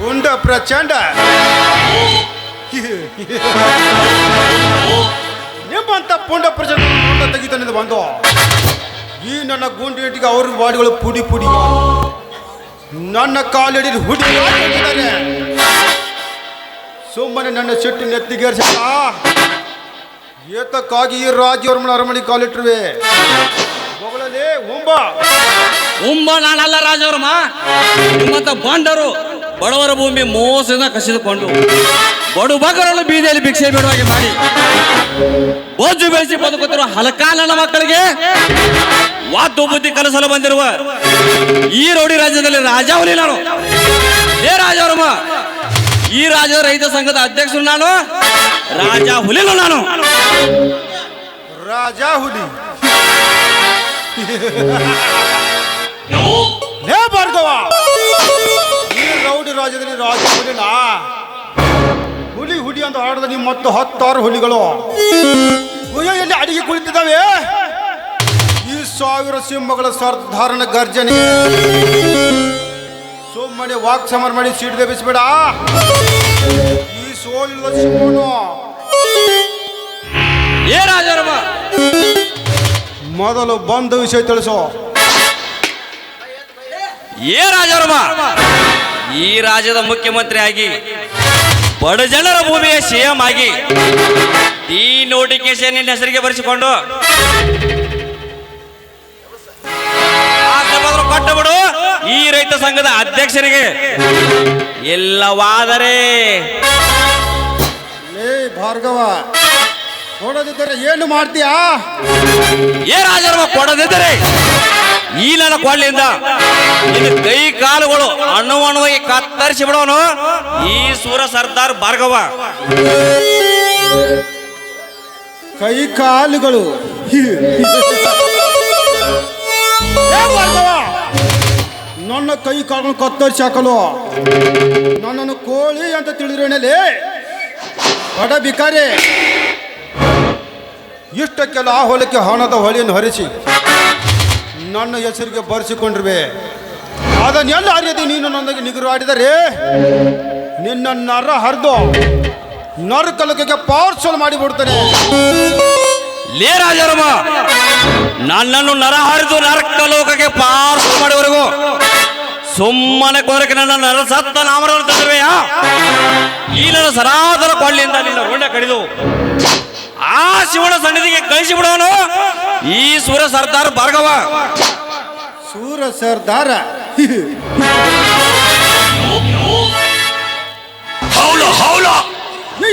ಪುಂಡ ಪ್ರಚಂಡ. ನಿಮ್ಮಂತ ಪುಂಡ ಪ್ರಚಂಡ ಪುಂಡ ತೆಗಿತಾನಿಂದ ಬಂದು, ಈ ನನ್ನ ಗುಂಡಿಗೆ ಅವ್ರ ಬಾಡಿಗಳು ಪುಡಿ ಪುಡಿ. ನನ್ನ ಕಾಲಿಡಿ ಹುಡಿ. ಸುಮ್ಮನೆ ನನ್ನ ಸಿಟ್ಟು ನೆತ್ತಿಗೇರ್ಸ ಏತಕ್ಕಾಗಿ ಈ ರಾಜವರ್ಮನ ಅರಮನೆ ಕಾಲಿಟ್ರುವೆ ಹೊಗಳಲೇ ಉಂಬ. ಉಂಬ ನಾನಲ್ಲ ರಾಜವರ್ಮ ನಿಮ್ಮಂತ ಬಂಡರು ಬಡವರ ಭೂಮಿ ಮೋಸದಿಂದ ಕಸಿದುಕೊಂಡು ಬಡು ಬಗರನ್ನು ಬೀದಿಯಲ್ಲಿ ಭಿಕ್ಷೆ ಬೇಡವಾಗಿ ಮಾಡಿ ಬೋಜು ಬೆಳೆಸಿ ಬದುಕುತ್ತಿರುವ ಹಲಕಾಲನ ನನ್ನ ಮಕ್ಕಳಿಗೆ ವಾದ್ದು ಬುದ್ಧಿ ಕಲಿಸಲು ಬಂದಿರುವ ಈ ರೌಡಿ ರಾಜ್ಯದಲ್ಲಿ ರಾಜಾವಲಿ ಹುಲಿ ನಾನು. ಏ ರಾಜವರಮ್ಮ ಈ ರಾಜ್ಯದ ರೈತ ಸಂಘದ ಅಧ್ಯಕ್ಷರು ನಾನು ರಾಜ ಹುಲಿನು ನಾನು. ರಾಜ ಹುಲಿ. ಲೇ ಭಾರ್ಗವ. ಮತ್ತು ಹತ್ತಾರು ಹುಲಿಗಳು. ಗುಹೆಯಲ್ಲಿ ಅಡಿಗೆ ಕುಳಿತಿದ್ದಾವೆ? ಈ ಸಾವಿರ ಸಿಂಹಗಳ ಸರ್ಧಾರಣ ಗರ್ಜನೆ. ಸುಮ್ಮನೆ ವಾಕ್ ಸಮರ್ ಮಾಡಿ ಸೀಟ್ ದೇವಿಸ್ಬೇಡ ಈ ಸೋಲಿನ ಸಿಂಹನು. ಏ ರಾಜವರ್ಮ ಮೊದಲು ಬಂದ ವಿಷಯ ತಿಳಿಸೋ. ಏ ರಾಜರಮ್ಮ! ಈ ರಾಜ್ಯದ ಮುಖ್ಯಮಂತ್ರಿ ಆಗಿ ಬಡ ಜನರ ಭೂಮಿಯ ಸಿಎಂ ಆಗಿ ಈ ನೋಟಿಫಿಕೇಶನ್ ನಿನ್ನ ಹೆಸರಿಗೆ ಬರೆಸಿಕೊಂಡು. ಕೊಟ್ಟಬಿಡು ಕೊಟ್ಟು ಬಿಡು. ಈ ರೈತ ಸಂಘದ ಅಧ್ಯಕ್ಷರಿಗೆ. ಎಲ್ಲವಾದರೆ. ಭಾರ್ಗವ ಕೊಡದಿದ್ದರೆ ಏನು ಮಾಡ್ತೀಯಾ? ಏ ಕೊಡದಿದ್ದರೆ. ಈ ನನ್ನ ಕೊಳ್ಳಿಂದ ನಿನ್ನ ಕೈ ಕಾಲುಗಳು ಅಣ್ಣು ಅಣ್ಣವಾಗಿ ಕತ್ತರಿಸಿ ಬಿಡೋನು. ಈ ಸೂರ ಸರ್ದಾರ್ ಭಾರ್ಗವ. ಕೈ ಕಾಲುಗಳು. ನನ್ನ ಕೈ ಕಾಲು ಕತ್ತರಿಸಿ ಹಾಕಲು. ನನ್ನನ್ನು ಕೋಳಿ ಅಂತ ತಿಳಿದ್ರೇನಲ್ಲಿ ಬಡ ಬಿಕಾರಿ ಇಷ್ಟಕ್ಕೆಲ್ಲ ಆ ಹೊಲಕ್ಕೆ ಹಣದ ಹೊಳೆಯನ್ನು ಹರಿಸಿ ನನ್ನ ಹೆಸರಿಗೆ ಬರೆಸಿಕೊಂಡಿರುವೆ. ಅದನ್ನೆಲ್ಲ ಅರಿಯದೆ ನೀನು ನನಗೆ ನಿಗುರು ಆಡಿದರೆ ನಿನ್ನ ನರ ಹರಿದು ನರಕಲಕ್ಕೆ ಪಾರ್ಸಲ್ ಮಾಡಿಬಿಡ್ತಾನೆ. ಲೇ ರಾಜರಮ್ಮ, ನನ್ನನ್ನು ನರ ಹರಿದು ನರಕ ಲೋಕಕ್ಕೆ ಪಾರ್ಸಲ್ ಮಾಡುವವರೆಗೂ ಸುಮ್ಮನೆ ಕೋರಕ್ಕೆ ನನ್ನ ನರ ಸತ್ತ ತಂದಿರುವೆಯಾ? ಈ ನನ್ನ ಸರಾದರ ಕೊಳ್ಳಿಯಿಂದ ನಿನ್ನ ರುಂಡ ಕಡಿದು ಆ ಶಿವನ ಸನ್ನಿಧಿಗೆ ಕಳಿಸಿ ಬಿಡೋನು. ಈ ಸೂರ ಸರ್ದಾರ್ ಭಾರ್ಗವ. ಸೂರ ಸರ್ದಾರ. ಹೌಲ ಹೌಲ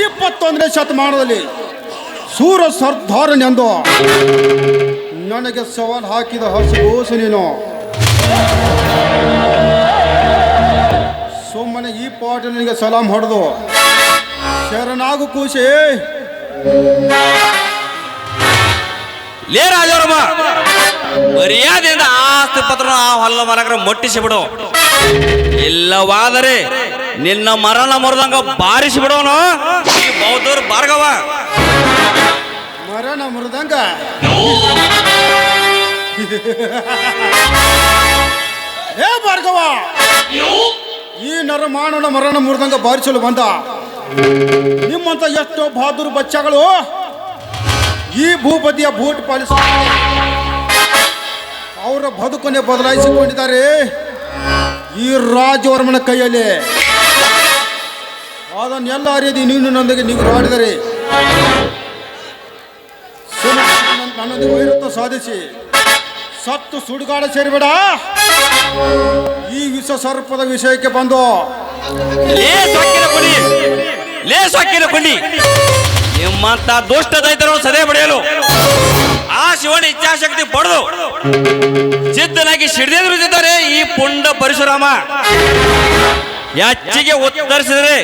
ಇಪ್ಪತ್ತೊಂದನೇ ಶತಮಾನದಲ್ಲಿ ಸೂರ ಸರ್ದಾರನೆಂದು ನನಗೆ ಸವಾಲ್ ಹಾಕಿದ ಹಸುಗೋಸು ನೀನು. ಸುಮ್ಮನೆ ಈ ಪಾಟಲಿನಿಗೆ ಸಲಾಂ ಹೊಡೆದು ಶರಣಾಗು ಕೂಸೆ. ಲೇ ರಾಜವರಮ್ಮ ಮರ್ಯಾದೆಯಿಂದ ಆಸ್ತಿ ಪತ್ರ ಆ ಹೊಲ್ಲ ಮರಗರ ಮೊಟ್ಟಿಸಿ ಬಿಡು ಇಲ್ಲವಾದರೆ ನಿನ್ನ ಮರಣ ಮುರಿದಂಗ ಬಾರಿಸಿ ಬಿಡೋನು ಈ ಬೌದ್ಧರು ಬಾರ್ಗವ ಮರಣ ಮುರಿದಂಗ? ಏ ಭಾರ್ಗವ, ಈ ನರಮಾನವನ ಮರಣ ಮುರಿದಂಗ ಬಾರಿಸಲು ಬಂದ. ನಿಮ್ಮಂತ ಎಷ್ಟೋ ಬಹಾದೂರ್ ಬಚ್ಚಗಳು ಈ ಭೂಪತಿಯ ಬೂಟ್ ಪಾಲಿಸ ಅವರ ಬದುಕನ್ನೇ ಬದಲಾಯಿಸಿಕೊಂಡಿದ್ದಾರೆ. ಈ ರಾಜವರ್ಮನ ಕೈಯಲ್ಲಿ. ಅದನ್ನೆಲ್ಲ ಅರಿಯದಿ ನೀನು ನೊಂದಿಗೆ ನೀವು ಸುಮ್ಮನೆ ನನ್ನೊಂದಿಗೆ ವೈರತ್ವ ಸಾಧಿಸಿ. ಸತ್ತು ಸುಡುಗಾಡ ಸೇರಿಬೇಡ. ಈ ವಿಷ ಸರ್ಪದ ವಿಷಯಕ್ಕೆ ಬಂದು ಲೇ ಸೊಕ್ಕಿನ ಕೊಂಡಿ. ನಿಮ್ಮಂತ ದುಷ್ಟ ದೈತರು ಸದೆ ಪಡೆಯಲು ಆ ಶಿವನ ಇಚ್ಛಾಶಕ್ತಿ ಪಡೆದು ಸಿದ್ಧನಾಗಿ ಸಿಡಿದಿರುತ್ತಿದ್ದಾರೆ ಈ ಪುಂಡ ಪರಶುರಾಮ. ಹೆಚ್ಚಿಗೆ ಉತ್ತರಿಸಿದರೆ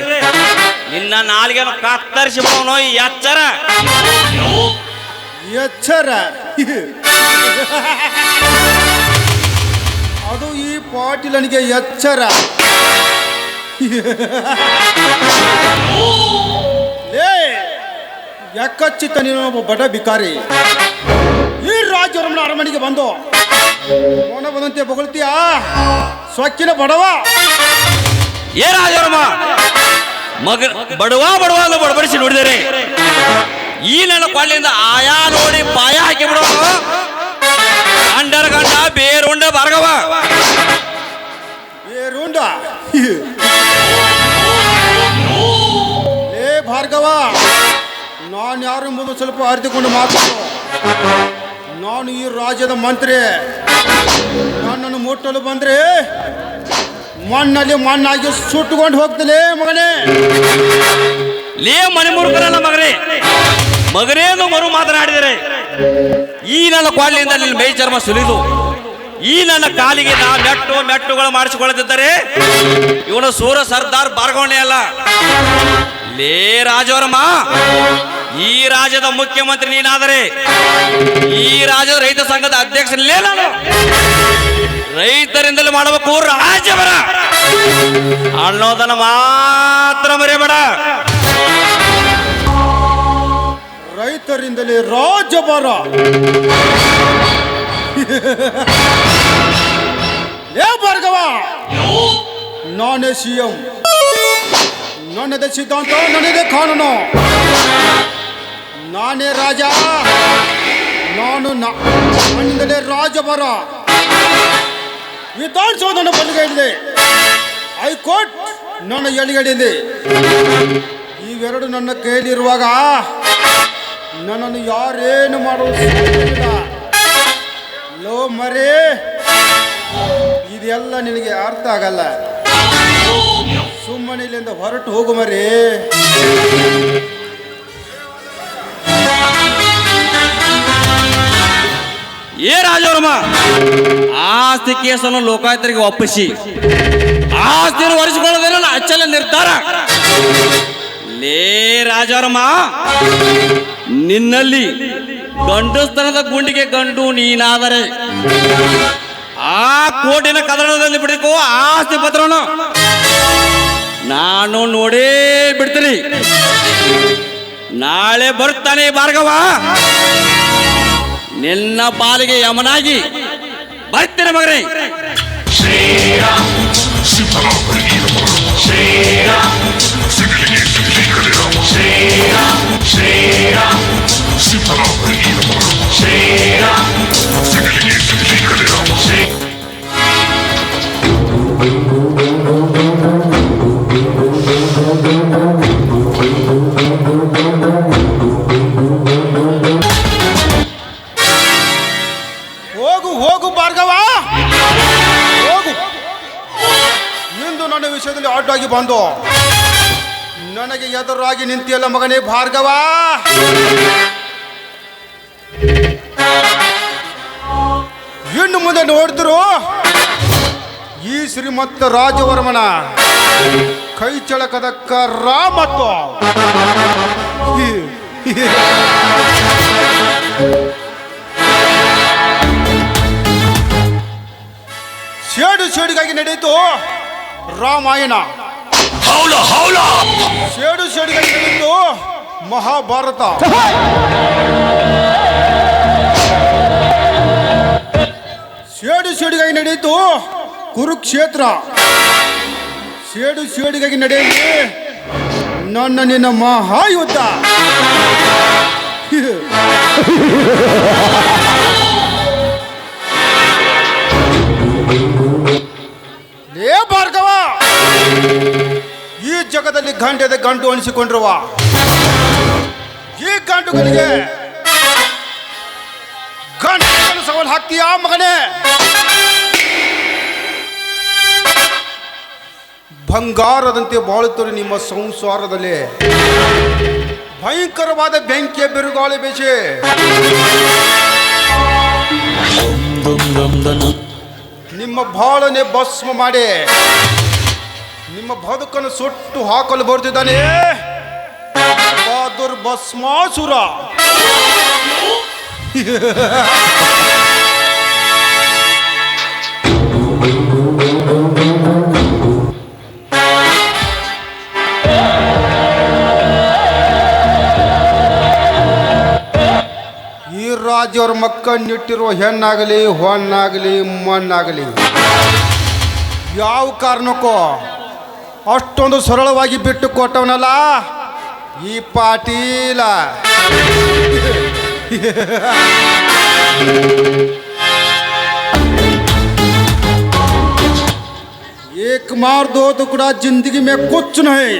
ನಿನ್ನ ನಾಲ್ಗೇನು ಕತ್ತರಿಸಿ ಈ ಎಚ್ಚರ. ಎಚ್ಚರ? ಅದು ಈ ಪಾಟೀಲನಿಗೆ ಎಚ್ಚರ. ಲೇ ಯಾಕಚ್ಚಿತ ನೀನು ಒಬ್ಬ ಬಡ ಬಿಕಾರಿ ಈ ರಾಜವರ್ಮನ ಅರಮನೆಗೆ ಬಂದು ಮೌನ ಬಂದಂತೆ ಬೊಗಳ್ತೀಯ? ಸ್ವಚ್ಛಿನ ಬಡವ? ಏ ರಾಜವರ್ಮ ಮಗ ಬಡವ ಬಡವ ಅಂತ ಬಡಬಡಿಸಿ ನೋಡಿದರೆ ಈ ನನ್ನ ಕೊಳ್ಳಿಂದ ಆಯಾ ನೋಡಿ ಪಾಯ ಹಾಕಿ ಬಿಡೋ. ಅಂಡರ್ ಗಂಡ ಬೇರುಂಡ ಬರ್ಗವ ಏ ಏ ನಾನು ಯಾರು ಎಂಬುದು ಸ್ವಲ್ಪ ಅರಿತುಕೊಂಡು ಮಾತು ನಾನು ಈ ರಾಜ್ಯದ ಮಂತ್ರಿ. ನನ್ನನ್ನು ಮುಟ್ಟಲು ಬಂದ್ರೆ ಮಣ್ಣಲ್ಲಿ ಮಣ್ಣಾಗಿ ಸುಟ್ಟುಕೊಂಡು ಹೋಗ್ತಲೇ ಮಗನೇ. ಲೇ ಮನೆ ಮುರುಕರಲ್ಲ ಮಗನೇ. ಮಗನೇನು ಮರು ಮಾತನಾಡಿದರೆ ಈ ನನ್ನ ಕೊಳ್ಳಿಂದ ನಿನ್ನ ಮೈ ಚರ್ಮ ಸುಲಿದು, ಈ ನನ್ನ ಕಾಲಿಗೆ ನಾ ಮೆಟ್ಟು ಮೆಟ್ಟುಗಳು ಮಾಡಿಸಿಕೊಳ್ಳದಿದ್ದರೆ ಇವನು ಸೂರ ಸರ್ದಾರ್ ಬಾರ್ಗೋಣೆ ಅಲ್ಲ. ಲೇ ರಾಜವರಮ್ಮ ಈ ರಾಜ್ಯದ ಮುಖ್ಯಮಂತ್ರಿ ನೀನಾದರೆ, ಈ ರಾಜ್ಯದ ರೈತ ಸಂಘದ ಅಧ್ಯಕ್ಷ ನಾನು. ರೈತರಿಂದಲೇ ಮಾಡಬೇಕು ರಾಜ್ಯವರ ಅನ್ನೋದನ್ನ ಮಾತ್ರ ಮರೆಯಬೇಡ ರೈತರಿಂದಲೇ ರಾಜ್ಯಭಾರ ಏ ಭಾರ್ಗವ, ನಾನೇ ಸಿ ಎಂ. ನನ್ನದೇ ಸಿದ್ಧಾಂತ ನನ್ನದೇ ಕಾನೂನು. ನಾನೇ ರಾಜ, ನಾನು ನನ್ನಿಂದಲೇ ರಾಜ್ಯಭಾರ ವಿಧಾನಸೌಧನ ಬಲಗೈಲಿದೆ ಹೈಕೋರ್ಟ್ ನನ್ನ ಎಡಗಡೆಯಲ್ಲಿ ಇವೆರಡು ನನ್ನ ಕೈಲಿರುವಾಗ ನನ್ನನ್ನು ಯಾರೇನು ಸಾಧ್ಯವಿಲ್ಲ. ಲೋ ಮರೇ, ಇದೆಲ್ಲ ನಿನಗೆ ಅರ್ಥ ಆಗಲ್ಲ. ಸುಮ್ಮನೆ ಇಲ್ಲಿಂದ ಹೊರಟು ಹೋಗು ಮರಿ. ಏ ರಾಜವರ್ಮ, ಆಸ್ತಿ ಕೇಸನ್ನು ಲೋಕಾಯುಕ್ತರಿಗೆ ಒಪ್ಪಿಸಿ. ಆಸ್ತಿಯನ್ನು ಒರೆಸಿಕೊಳ್ಳೋದೇ ನನ್ನ ಅಚ್ಚಲ ನಿರ್ಧಾರ. ಲೇ ರಾಜವರ್ಮ, ನಿನ್ನಲ್ಲಿ ಗಂಡುಸ್ತನದ ಗುಂಡಿಗೆ ಗಂಡು ನೀನಾದರೆ ಆ ಕೋಟಿನ ಕದನದಲ್ಲಿ ಬಿಡಬೇಕು ಆಸ್ತಿ ಪತ್ರವನ್ನು. ನಾನು ನೋಡೇ ಬಿಡ್ತೀನಿ ನಾಳೆ ಬರ್ತಾನೆ ಭಾರ್ಗವ ನಿನ್ನ ಪಾಲಿಗೆ ಯಮನಾಗಿ ಬರ್ತೀನಿ ಮಗನೇ ಹೋಗು ಬಂದು. ನನಗೆ ಎದುರಾಗಿ ನಿಂತಿಯಲ್ಲ ಮಗನೇ ಭಾರ್ಗವ. ಇನ್ನು ಮುಂದೆ ನೋಡಿದ್ರು ಈ ಶ್ರೀಮಂತ ರಾಜವರ್ಮನ ಕೈ ಚಳಕದಕ್ಕ ರಾಮತ್ವ. ಶೇಡು ಸೇಡು ಸೇಡಿಗಾಗಿ ನಡೆಯಿತು ರಾಮಾಯಣ. ಸೇಡು ಸೇಡಿಗಾಗಿ ನಡೆಯಿತು ಮಹಾಭಾರತ. ಸೇಡು ಸೇಡಿಗಾಗಿ ನಡೆಯಿತು ಕುರುಕ್ಷೇತ್ರ. ಸೇಡು ಸೇಡಿಗಾಗಿ ನಡೆಯಲಿ ನನ್ನ ನಿನ್ನ ಮಹಾಯುದ್ಧ. ಲೇ ಭಾರ್ಗವ. ಈ ಜಗದಲ್ಲಿ ಗಂಡದ ಗಂಡು ಅನಿಸಿಕೊಂಡಿರುವ ಈ ಗಂಟುಗಳಿಗೆ ಗಂಟು ಸವಾಲು ಹಾಕ್ತೀಯಾ ಮಗನೇ? ಬಂಗಾರದಂತೆ ಬಾಳುತ್ತಾರೆ ನಿಮ್ಮ ಸಂಸಾರದಲ್ಲಿ. ಭಯಂಕರವಾದ ಬೆಂಕಿಯ ಬಿರುಗಾಳಿ ಬೇಸಿ ನಿಮ್ಮ ಬಾಳನೆ ಭಸ್ಮ ಮಾಡಿ. ನಿಮ್ಮ ಬದುಕನ್ನು ಸುಟ್ಟು ಹಾಕಲು ಬರ್ತಿದ್ದಾನೆ ಬಹದ್ದೂರ್ ಭಸ್ಮಾಸುರ. ಈ ರಾಜ್ಯವ್ರ ಮಕ್ಕನ್ನಿಟ್ಟಿರುವ ಹೆಣ್ಣಾಗಲಿ ಹೊಣ್ಣಾಗಲಿ ಮಣ್ಣಾಗಲಿ, ಯಾವ ಕಾರಣಕ್ಕೂ ಅಷ್ಟೊಂದು ಸರಳವಾಗಿ ಬಿಟ್ಟು ಕೊಟ್ಟವನಲ್ಲ ಈ ಪಾಟೀಲ एक मार दो तो कुड़ा जिंदगी में कुछ नहीं